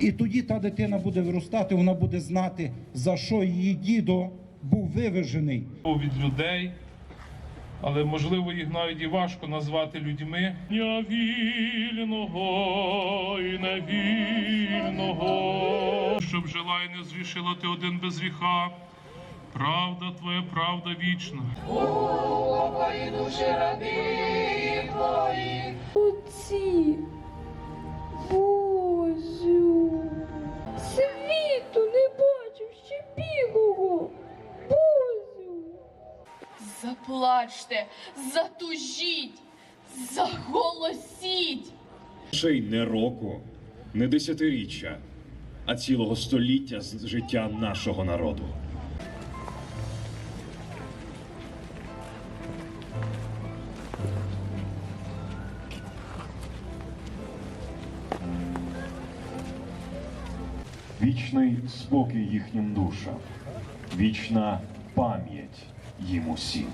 І тоді та дитина буде виростати, вона буде знати, за що її дідо був виважений. від людей, але можливо їх навіть і важко назвати людьми. Я вільного і невільного, щоб жила і не зрішила ти один без гріха. Правда твоя, правда вічна. Отці, Заплачте, затужіть, заголосіть. Ще й не року, не десятиріччя, а цілого століття з життя нашого народу. Вічний спокій їхнім душам, вічна пам'ять їм усім.